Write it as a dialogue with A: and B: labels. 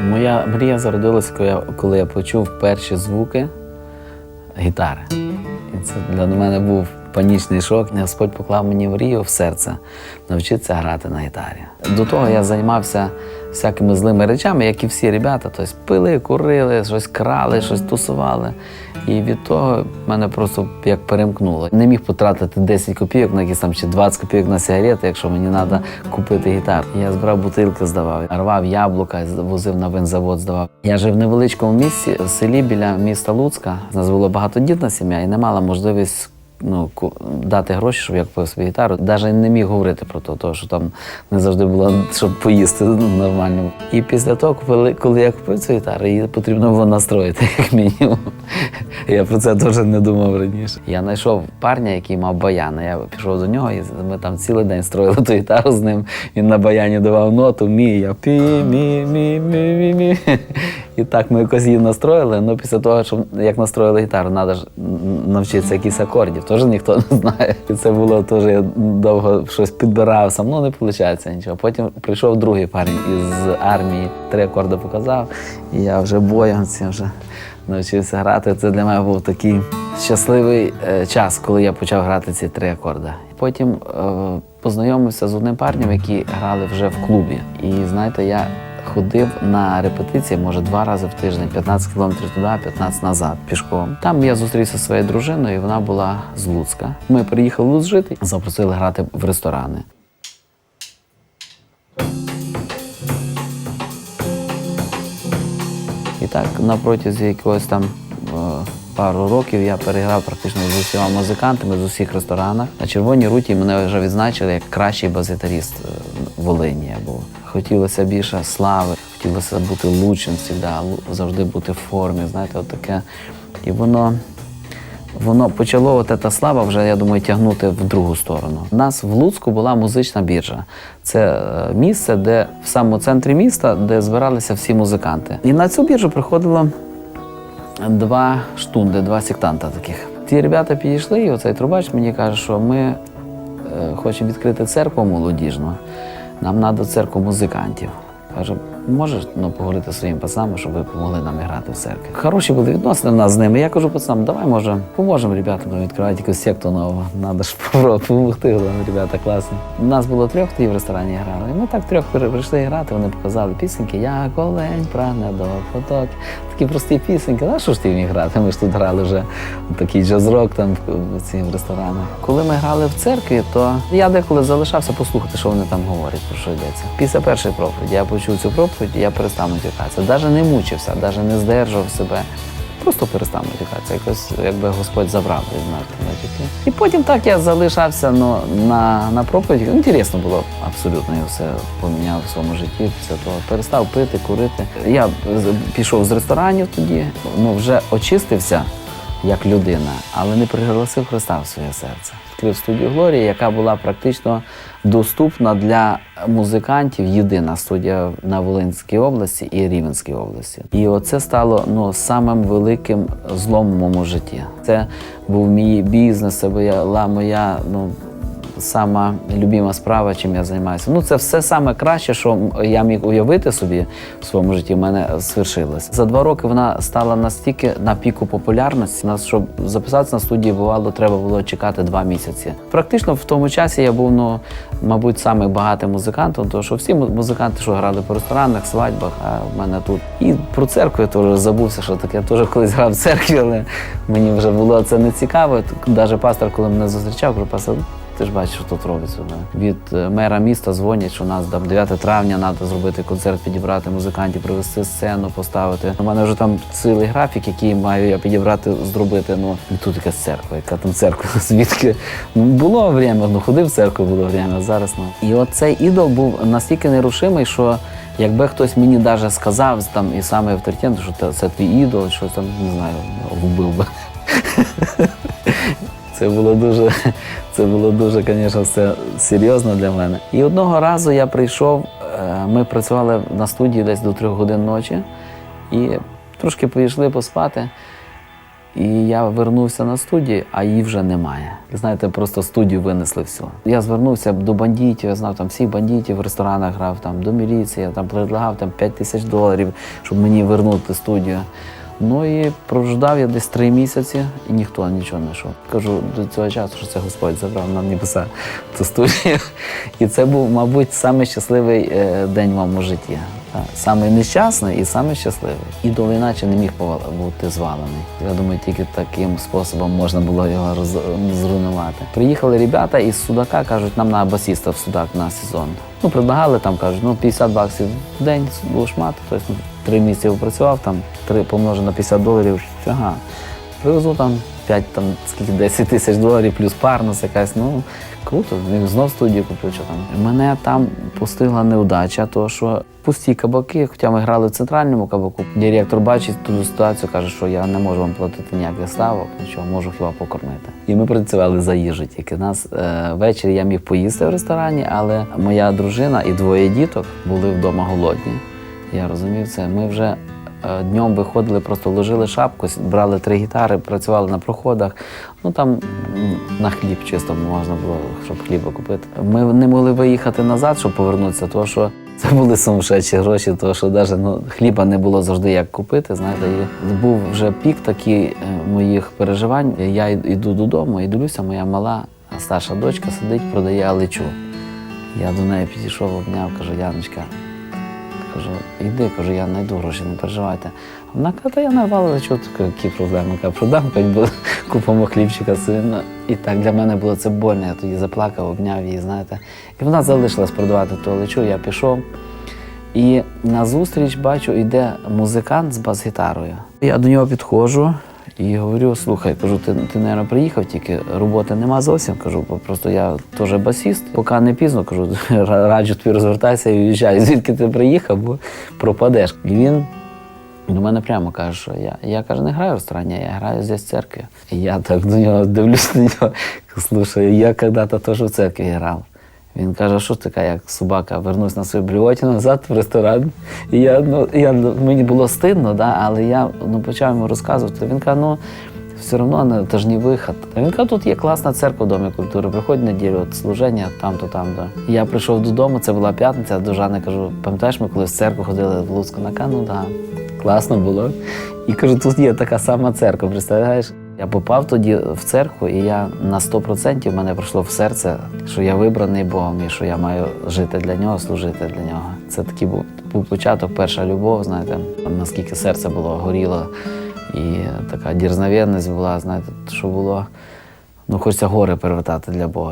A: Моя мрія я, коли я почув перші звуки гітари. І це для мене був панічний шок. Господь поклав мені мрію в серце навчитися грати на гітарі. До того я займався всякими злими речами, як і всі ребята. Тобто пили, курили, щось крали, щось тусували. І від того мене просто як перемкнуло. Не міг потратити 10 копійок на якісь там чи 20 копійок на сигарети, якщо мені треба купити гітару. Я збирав бутилки, здавав, рвав яблука, возив на винзавод, здавав. Я жив в невеличкому місці, в селі біля міста Луцька. У нас була багатодітна сім'я і не мала можливість ну, дати гроші, щоб я купив собі гітару. Навіть не міг говорити про те, що там не завжди було, щоб поїсти ну, нормально. І після того, коли я купив цю гітару, її потрібно було настроїти, як мінімум. Я про це теж не думав раніше. Я знайшов парня, який мав баян. Я пішов до нього, і ми там цілий день строїли ту гітару з ним. Він на баяні давав ноту, мі, я пі, мі, мі, мі, мі, мі. І так ми якось її настроїли. Ну після того, що як настроїли гітару, треба ж навчитися якісь акордів. Теж ніхто не знає. І це було теж, я довго щось підбирав сам. Ну не виходить нічого. Потім прийшов другий парень із армії, три акорди показав, і я вже боянці вже навчився грати. Це для мене був такий щасливий е, час, коли я почав грати ці три акорди. Потім е, познайомився з одним парнем, які грали вже в клубі. І знаєте, я ходив на репетиції, може, два рази в тиждень, 15 кілометрів туди, 15 назад пішком. Там я зустрівся зі своєю дружиною, і вона була з Луцька. Ми приїхали в Луцьк жити, запросили грати в ресторани. Так на якогось там е, пару років я переграв практично з усіма музикантами з усіх ресторанах. На червоній руті мене вже відзначили як кращий базитаріст е, Волині. Бо. Хотілося більше слави, хотілося бути лучшим завжди, завжди бути в формі. Знаєте, от таке. І воно. Воно почало от ця слава вже, я думаю, тягнути в другу сторону. У нас в Луцьку була музична біржа. Це е, місце, де в самому центрі міста, де збиралися всі музиканти. І на цю біржу приходило два штунди, два сектанта таких. Ті ребята підійшли, і оцей трубач мені каже, що ми е, хочемо відкрити церкву молодіжну. Нам треба церкву музикантів. Каже, можеш ну, поговорити зі своїми пацанами, щоб ви допомогли нам грати в церкві. Хороші були відносини в нас з ними. Я кажу пацанам, давай може поможемо ребятам відкривати якусь секту нову. Треба ж допомогти, ребята класні. Нас було трьох тоді в ресторані грали. І ми так трьох прийшли грати, вони показали пісеньки. Я колень прагне до поток. Такі прості пісеньки. А що ж ти вміг грати? Ми ж тут грали вже такий джаз-рок там в цих ресторанах. Коли ми грали в церкві, то я деколи залишався послухати, що вони там говорять, про що йдеться. Після першої проповіді я почув цю проповідь, я перестав матюкатися. Навіть не мучився, навіть не здержував себе. Просто перестав матюкатися. Якось якби Господь забрав від мене матюки. І потім так я залишався ну, на, на проповіді. Інтересно було абсолютно. Я все поміняв в своєму житті після того. Перестав пити, курити. Я пішов з ресторанів тоді, ну вже очистився як людина, але не пригласив Христа в своє серце. Відкрив студію Глорія, яка була практично доступна для музикантів. Єдина студія на Волинській області і Рівенській області. І оце стало ну самим великим злом у моєму житті. Це був мій бізнес, це була моя ну. Сама любима справа, чим я займаюся. Ну, це все саме краще, що я міг уявити собі в своєму житті, в мене свершилось. За два роки вона стала настільки на піку популярності. Нас, щоб записатися на студії, бувало, треба було чекати два місяці. Практично в тому часі я був, ну, мабуть, самий багатим музикантом, тому що всі музиканти, що грали по ресторанах, свадьбах, а в мене тут. І про церкву я теж забувся, що таке. Я теж колись грав в церкві, але мені вже було це не цікаво. Навіть пастор, коли мене зустрічав, каже, пастор, ти ж бачиш, що тут робиться. Від е, мера міста дзвонять, що у нас там 9 травня треба зробити концерт, підібрати музикантів, привезти сцену, поставити. У мене вже там цілий графік, який маю я підібрати, зробити. Ну і тут якась церква, яка там церква, звідки ну, було время, ну ходив в церкву, було время, зараз ну. І от цей ідол був настільки нерушимий, що якби хтось мені навіть сказав там і саме авторитет, що це твій ідол, що там не знаю, вбив би. Це було дуже, це було дуже, звісно, все серйозно для мене. І одного разу я прийшов, е, ми працювали на студії десь до трьох годин ночі і трошки поїшли поспати. І я вернувся на студію, а її вже немає. Знаєте, просто студію винесли все. Я звернувся до бандитів, я знав там всіх бандитів в ресторанах грав, там до міліції, я там предлагав там 5 тисяч доларів, щоб мені вернути студію. Ну і прождав я десь три місяці, і ніхто нічого не йшов. Кажу до цього часу, що це Господь забрав на небеса цю студію. І це був, мабуть, самий щасливий е, день в моєму житті. Так. Самий нещасний і самий щасливий. Ідол іначе не міг бути звалений. Я думаю, тільки таким способом можна було його роз... зруйнувати. Приїхали ребята із Судака, кажуть, нам на басіста в Судак на сезон. Ну, предлагали там, кажуть, ну 50 баксів в день було шмат, тобто три місяці попрацював, там три помножу на 50 доларів. Ага. Привезу там 5, там скільки 10 тисяч доларів, плюс парнус якась. Ну круто. Він знов студію купив. Що там. Мене там пустила неудача, то що пусті кабаки, хоча ми грали в центральному кабаку. Директор бачить ту ситуацію, каже, що я не можу вам платити ніяких ставок, нічого, можу хіба покормити. І ми працювали за їжу. Тільки нас е, ввечері я міг поїсти в ресторані, але моя дружина і двоє діток були вдома голодні. Я розумів це. Ми вже е, днем виходили, просто ложили шапку, брали три гітари, працювали на проходах. Ну там на хліб чисто можна було, щоб хліба купити. Ми не могли виїхати назад, щоб повернутися, тому що це були сумасшедші гроші, тому що навіть ну, хліба не було завжди як купити. Знаєте, і був вже пік такий е, моїх переживань. Я йду додому і дивлюся, моя мала старша дочка сидить, продає алечу. Я до неї підійшов, обняв, кажу, Яночка, Кажу, йди, кажу, я знайду гроші, не переживайте. Вона каже, я нарвала, таке, які проблеми. Каже, продам, хоч купимо хлібчика сина. І так для мене було це больно. Я тоді заплакав, обняв її, знаєте. І вона залишилась продавати ту лечу, я пішов. І назустріч бачу, йде музикант з бас-гітарою. Я до нього підходжу і говорю: слухай, кажу, ти, ти мабуть, приїхав, тільки роботи нема зовсім. Кажу, просто я теж басіст, поки не пізно, кажу, раджу тобі розвертайся і уїжджай. Звідки ти приїхав, бо пропадеш. І він до мене прямо каже, що я, я каже, не граю в ресторані, я граю здесь в церкві. І я так до нього дивлюсь на нього, слушай, я когда-то теж в церкві грав. Він каже, що така, як собака, вернусь на свою блювоті назад в ресторан. І я, ну, я, мені було стидно, да, але я ну, почав йому розказувати. Він каже, ну все одно не, це ж не вихід. А він каже, тут є класна церква в Домі культури, приходь неділю, от служення там-то, там-то. Я прийшов додому, це була п'ятниця, до Жани кажу, пам'ятаєш, ми колись в церкву ходили в Луцьку на кану, да. класно було. І кажу, тут є така сама церква, представляєш? Я попав тоді в церкву, і я на 100% в мене пройшло в серце, що я вибраний Богом і що я маю жити для нього, служити для нього. Це такий був, був початок, перша любов, знаєте, наскільки серце було горіло, і така дірзновенність була, знаєте, що було. Ну, хочеться гори перевертати для Бога.